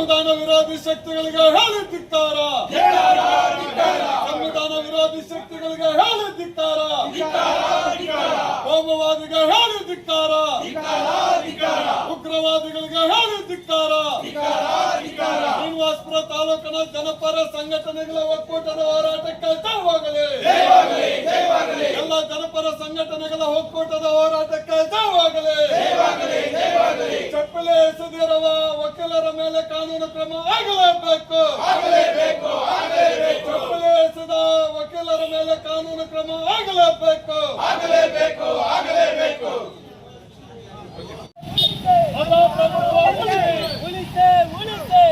ಸಂವಿಧಾನ ವಿರೋಧಿ ಶಕ್ತಿಗಳಿಗೆ ಹೇಳಿ ಧಿಕ್ಕಾರ ಸಂವಿಧಾನ ವಿರೋಧಿ ಶಕ್ತಿಗಳಿಗೆ ಹೇಳಿ ಧಿಕ್ಕಾರ ಹೋಮವಾದಿಗೆ ಹೇಳಿ ಧಿಕ್ಕಾರ ಉಗ್ರವಾದಿಗಳಿಗೆ ಹೇಳಿ ಧಿಕ್ಕಾರ ಶ್ರೀನಿವಾಸಪುರ ತಾಲೂಕಿನ ಜನಪರ ಸಂಘಟನೆಗಳ ಒಕ್ಕೂಟದ ಹೋರಾಟಕ್ಕೆ ಜಯವಾಗಲಿ ಎಲ್ಲ ಜನಪರ ಸಂಘಟನೆಗಳ ಒಕ್ಕೂಟದ ಹೋರಾಟಕ್ಕೆ ಜಯವಾಗಲಿ ಚಪ್ಪಲಿ ಎಸೆದಿರುವ ವಕೀಲರ ಮೇಲೆ ಕಾನೂನು ಕ್ರಮ ಆಗಲೇಬೇಕು ಚಪ್ಪಲಿ ಎಸೆದ ವಕೀಲರ ಮೇಲೆ ಕಾನೂನು ಕ್ರಮ ಆಗಲೇಬೇಕು ಅದ ಪ್ರಭುತ್ವ ಉಳಿಸೆ ಉಳಿಸೆ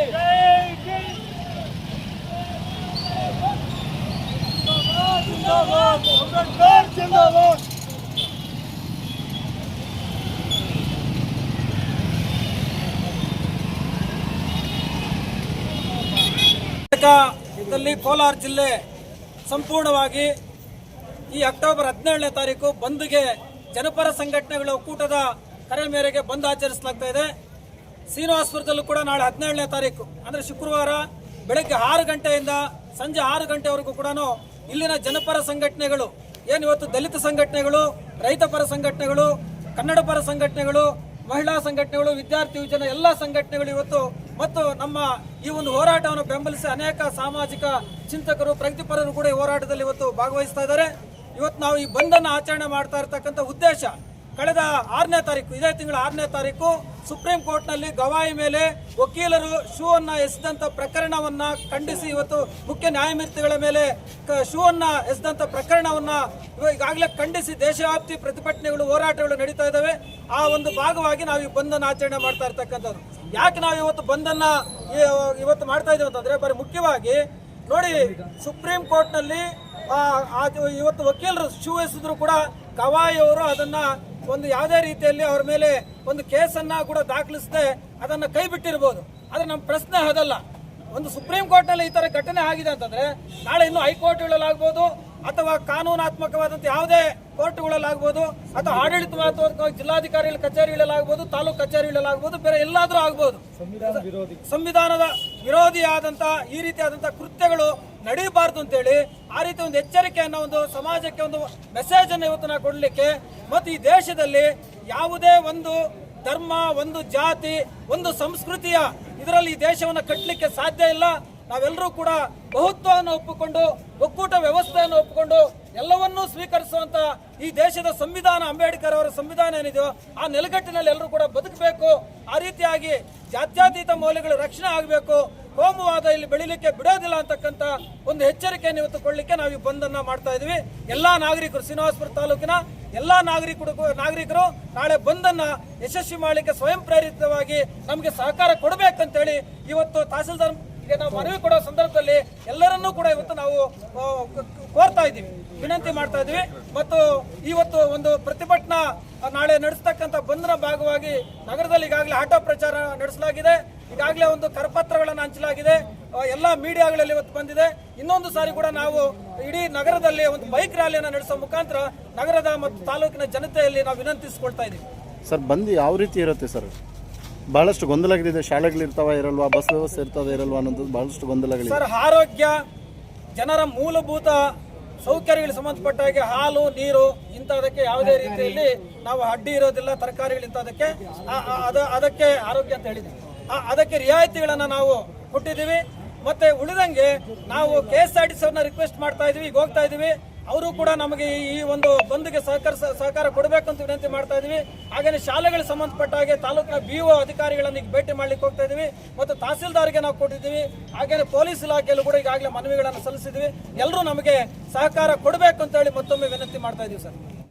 ಜಿಂದಾಬಾದ್ ಅಂಬೇಡ್ಕರ್ ಜಿಂದಾಬಾದ್ ಇದರಲ್ಲಿ ಕೋಲಾರ ಜಿಲ್ಲೆ ಸಂಪೂರ್ಣವಾಗಿ ಈ ಅಕ್ಟೋಬರ್ ಹದಿನೇಳನೇ ತಾರೀಕು ಬಂದ್ಗೆ ಜನಪರ ಸಂಘಟನೆಗಳ ಒಕ್ಕೂಟದ ಕರೆ ಮೇರೆಗೆ ಬಂದ್ ಆಚರಿಸಲಾಗ್ತಾ ಇದೆ. ಶ್ರೀನಿವಾಸಪುರದಲ್ಲೂ ಕೂಡ ನಾಳೆ ಹದಿನೇಳನೇ ತಾರೀಕು, ಅಂದ್ರೆ ಶುಕ್ರವಾರ ಬೆಳಗ್ಗೆ ಆರು ಗಂಟೆಯಿಂದ ಸಂಜೆ ಆರು ಗಂಟೆವರೆಗೂ ಕೂಡ ಇಲ್ಲಿನ ಜನಪರ ಸಂಘಟನೆಗಳು, ಏನು ಇವತ್ತು ದಲಿತ ಸಂಘಟನೆಗಳು, ರೈತ ಪರ ಸಂಘಟನೆಗಳು, ಕನ್ನಡ ಪರ ಸಂಘಟನೆಗಳು, ಮಹಿಳಾ ಸಂಘಟನೆಗಳು, ವಿದ್ಯಾರ್ಥಿ ಯುವಜನ ಎಲ್ಲ ಸಂಘಟನೆಗಳು ಇವತ್ತು ಮತ್ತು ನಮ್ಮ ಈ ಒಂದು ಹೋರಾಟವನ್ನು ಬೆಂಬಲಿಸಿ ಅನೇಕ ಸಾಮಾಜಿಕ ಚಿಂತಕರು, ಪ್ರಗತಿಪರರು ಕೂಡ ಈ ಹೋರಾಟದಲ್ಲಿ ಇವತ್ತು ಭಾಗವಹಿಸ್ತಾ ಇದ್ದಾರೆ. ಇವತ್ತು ನಾವು ಈ ಬಂದನ್ನು ಆಚರಣೆ ಮಾಡ್ತಾ ಇರ್ತಕ್ಕಂಥ ಉದ್ದೇಶ ಕಳೆದ ಆರನೇ ತಾರೀಕು, ಇದೇ ತಿಂಗಳ ಆರನೇ ತಾರೀಕು ಸುಪ್ರೀಂ ಕೋರ್ಟ್ನಲ್ಲಿ ಗವಾಯಿ ಮೇಲೆ ವಕೀಲರು ಶೂ ಅನ್ನ ಎಸೆದಂತ ಪ್ರಕರಣವನ್ನ ಖಂಡಿಸಿ ಇವತ್ತು ಮುಖ್ಯ ನ್ಯಾಯಮೂರ್ತಿಗಳ ಮೇಲೆ ಶೂ ಅನ್ನ ಎಸೆದಂತ ಪ್ರಕರಣವನ್ನ ಈಗಾಗಲೇ ಖಂಡಿಸಿ ದೇಶವ್ಯಾಪ್ತಿ ಪ್ರತಿಭಟನೆಗಳು, ಹೋರಾಟಗಳು ನಡೀತಾ ಇದ್ದಾವೆ. ಆ ಒಂದು ಭಾಗವಾಗಿ ನಾವು ಈ ಬಂಧನ ಆಚರಣೆ ಮಾಡ್ತಾ ಇರ್ತಕ್ಕಂಥದ್ದು. ಯಾಕೆ ನಾವು ಇವತ್ತು ಬಂಧನ ಇವತ್ತು ಮಾಡ್ತಾ ಇದ್ದೀವಿ ಅಂತಂದ್ರೆ, ಬರೀ ಮುಖ್ಯವಾಗಿ ನೋಡಿ, ಸುಪ್ರೀಂ ಕೋರ್ಟ್ನಲ್ಲಿ ಇವತ್ತು ವಕೀಲರು ಶೂ ಎಸಿದ್ರು ಕೂಡ ಗವಾಯಿ ಅವರು ಅದನ್ನ ಒಂದು ಯಾವುದೇ ರೀತಿಯಲ್ಲಿ ಅವ್ರ ಮೇಲೆ ಒಂದು ಕೇಸನ್ನ ಕೂಡ ದಾಖಲಿಸದೆ ಅದನ್ನ ಕೈ ಬಿಟ್ಟಿರ್ಬೋದು. ಆದ್ರೆ ನಮ್ಮ ಪ್ರಶ್ನೆ ಅದಲ್ಲ. ಒಂದು ಸುಪ್ರೀಂ ಕೋರ್ಟ್ನಲ್ಲಿ ಈ ತರ ಘಟನೆ ಆಗಿದೆ ಅಂತಂದ್ರೆ ನಾಳೆ ಇನ್ನು ಹೈಕೋರ್ಟ್ಗಳಲ್ಲಾಗ್ಬೋದು ಅಥವಾ ಕಾನೂನಾತ್ಮಕವಾದಂತ ಯಾವುದೇ ಕೋರ್ಟ್ಗಳಲ್ಲಾಗ್ಬೋದು ಅಥವಾ ಆಡಳಿತಾತ್ಮಕ ಜಿಲ್ಲಾಧಿಕಾರಿಗಳ ಕಚೇರಿಗಳಲ್ಲಾಗ್ಬೋದು ತಾಲೂಕು ಕಚೇರಿಗಳಲ್ಲಾಗ್ಬೋದು ಬೇರೆ ಎಲ್ಲಾದ್ರೂ ಆಗ್ಬೋದು. ಸಂವಿಧಾನದ ವಿರೋಧಿಯಾದಂತ ಈ ರೀತಿಯಾದಂತ ಕೃತ್ಯಗಳು ನಡೀಬಾರ್ದು ಅಂತೇಳಿ ಆ ರೀತಿ ಒಂದು ಎಚ್ಚರಿಕೆಯನ್ನು ಒಂದು ಸಮಾಜಕ್ಕೆ ಒಂದು ಮೆಸೇಜ್ ಅನ್ನು ಇವತ್ತು ನಾವು ಕೊಡಲಿಕ್ಕೆ ಮತ್ತು ಈ ದೇಶದಲ್ಲಿ ಯಾವುದೇ ಒಂದು ಧರ್ಮ ಒಂದು ಜಾತಿ ಒಂದು ಸಂಸ್ಕೃತಿಯ ಇದರಲ್ಲಿ ಈ ದೇಶವನ್ನು ಕಟ್ಟಲಿಕ್ಕೆ ಸಾಧ್ಯ ಇಲ್ಲ. ನಾವೆಲ್ಲರೂ ಕೂಡ ಬಹುತ್ವವನ್ನು ಒಪ್ಪಿಕೊಂಡು, ಒಕ್ಕೂಟ ವ್ಯವಸ್ಥೆಯನ್ನು ಒಪ್ಪಿಕೊಂಡು ಎಲ್ಲವನ್ನೂ ಸ್ವೀಕರಿಸುವಂತ ಈ ದೇಶದ ಸಂವಿಧಾನ, ಅಂಬೇಡ್ಕರ್ ಅವರ ಸಂವಿಧಾನ ಏನಿದೆಯೋ ಆ ನೆಲೆಗಟ್ಟಿನಲ್ಲಿ ಎಲ್ಲರೂ ಕೂಡ ಬದುಕಬೇಕು. ಆ ರೀತಿಯಾಗಿ ಜಾತ್ಯಾತೀತ ಮೌಲ್ಯಗಳು ರಕ್ಷಣೆ ಆಗಬೇಕು. ಕೋಮುವಾದ ಇಲ್ಲಿ ಬೆಳಿಲಿಕ್ಕೆ ಬಿಡೋದಿಲ್ಲ ಅಂತಕ್ಕಂಥ ಒಂದು ಎಚ್ಚರಿಕೆಯನ್ನು ಇವತ್ತು ಕೊಡಲಿಕ್ಕೆ ನಾವು ಈ ಬಂದನ್ನ ಮಾಡ್ತಾ ಇದೀವಿ. ಎಲ್ಲಾ ನಾಗರಿಕರು, ಶ್ರೀನಿವಾಸಪುರ ತಾಲೂಕಿನ ಎಲ್ಲಾ ನಾಗರಿಕರು ನಾಗರಿಕರು ನಾಳೆ ಬಂದನ್ನ ಯಶಸ್ವಿ ಮಾಡಲಿಕ್ಕೆ ಸ್ವಯಂ ಪ್ರೇರಿತವಾಗಿ ನಮಗೆ ಸಹಕಾರ ಕೊಡಬೇಕಂತೇಳಿ ಇವತ್ತು ತಹಸೀಲ್ದಾರ್ ಗೆ ನಾವು ಮನವಿ ಕೊಡೋ ಸಂದರ್ಭದಲ್ಲಿ ಎಲ್ಲರನ್ನೂ ಕೂಡ ಇವತ್ತು ನಾವು ಕೋರ್ತಾ ಇದ್ದೀವಿ. ವಿನಂತಿ ಮಾಡ್ತಾ ಇದ್ದೀವಿ. ಮತ್ತು ಇವತ್ತು ಒಂದು ಪ್ರತಿಭಟನಾ ನಾಳೆ ನಡೆಸ್ತಕ್ಕಂಥ ಬಂದ್ನ ಭಾಗವಾಗಿ ನಗರದಲ್ಲಿ ಈಗಾಗಲೇ ಆಟೋ ಪ್ರಚಾರ ನಡೆಸಲಾಗಿದೆ. ಈಗಾಗಲೇ ಒಂದು ಕರಪತ್ರಗಳನ್ನು ಹಂಚಲಾಗಿದೆ. ಎಲ್ಲಾ ಮೀಡಿಯಾಗಳಲ್ಲಿ ಇವತ್ತು ಬಂದಿದೆ. ಇನ್ನೊಂದು ಸಾರಿ ಕೂಡ ನಾವು ಇಡೀ ನಗರದಲ್ಲಿ ಒಂದು ಬೈಕ್ ರ್ಯಾಲಿಯನ್ನು ನಡೆಸೋ ಮುಖಾಂತರ ನಗರದ ಮತ್ತು ತಾಲೂಕಿನ ಜನತೆಯಲ್ಲಿ ನಾವು ವಿನಂತಿಸಿಕೊಳ್ತಾ ಇದ್ದೀವಿ. ಸರ್, ಬಂದು ಯಾವ ರೀತಿ ಇರುತ್ತೆ ಸರ್? ಬಹಳಷ್ಟು ಗೊಂದಲಗಳಿದೆ. ಶಾಲೆಗಳಿರ್ತಾವ ಇರಲ್ವಾ? ಬಸ್ ವ್ಯವಸ್ಥೆ ಇರ್ತದೆ ಇರಲ್ವಾ ಅನ್ನೋದು ಬಹಳಷ್ಟು ಗೊಂದಲಗಳಿದೆ. ಸರ್ ಆರೋಗ್ಯ ಜನರ ಮೂಲಭೂತ ಸೌಕರ್ಯಗಳಿಗೆ ಸಂಬಂಧಪಟ್ಟ ಹಾಗೆ ಹಾಲು ನೀರು ಇಂಥದಕ್ಕೆ ಯಾವುದೇ ರೀತಿಯಲ್ಲಿ ನಾವು ಅಡ್ಡಿ ಇರೋದಿಲ್ಲ ತರಕಾರಿಗಳು ಇಂಥದಕ್ಕೆ. ಆ- ಆ- ಅದ- ಅದಕ್ಕೆ ಆರೋಗ್ಯ ಅಂತ ಹೇಳಿದ್ವಿ ಆ- ಅದಕ್ಕೆ ರಿಯಾಯಿತಿಗಳನ್ನ ನಾವು ಕೊಟ್ಟಿದ್ದೀವಿ. ಮತ್ತೆ ಉಳಿದಂಗೆ ನಾವು K S R T C ಅವ್ರನ್ನ ರಿಕ್ವೆಸ್ಟ್ ಮಾಡ್ತಾ ಇದೀವಿ ಈಗ ಹೋಗ್ತಾ ಇದೀವಿ. ಅವರು ಕೂಡ ನಮಗೆ ಈ- ಒಂದು ಬಂದ್ಗೆ ಸಹಕಾರ ಸಹಕಾರ ಕೊಡಬೇಕು ಅಂತ ವಿನಂತಿ ಮಾಡ್ತಾ ಇದೀವಿ. ಹಾಗೇನೆ ಶಾಲೆಗಳಿಗೆ ಸಂಬಂಧಪಟ್ಟ ಹಾಗೆ ತಾಲೂಕಿನ ಬಿ ಒ ಅಧಿಕಾರಿಗಳನ್ನ ಭೇಟಿ ಮಾಡ್ಲಿಕ್ಕೆ ಹೋಗ್ತಾ ಇದೀವಿ. ಮತ್ತು ತಹಸೀಲ್ದಾರ್ಗೆ ನಾವು ಕೊಟ್ಟಿದ್ದೀವಿ. ಹಾಗೇನೆ ಪೊಲೀಸ್ ಇಲಾಖೆಯಲ್ಲೂ ಕೂಡ ಈಗಾಗಲೇ ಮನವಿಗಳನ್ನು ಸಲ್ಲಿಸಿದ್ವಿ ಎಲ್ಲರೂ ನಮಗೆ ಸಹಕಾರ ಕೊಡಬೇಕು ಅಂತ ಹೇಳಿ ಮತ್ತೊಮ್ಮೆ ವಿನಂತಿ ಮಾಡ್ತಾ ಇದೀವಿ ಸರ್.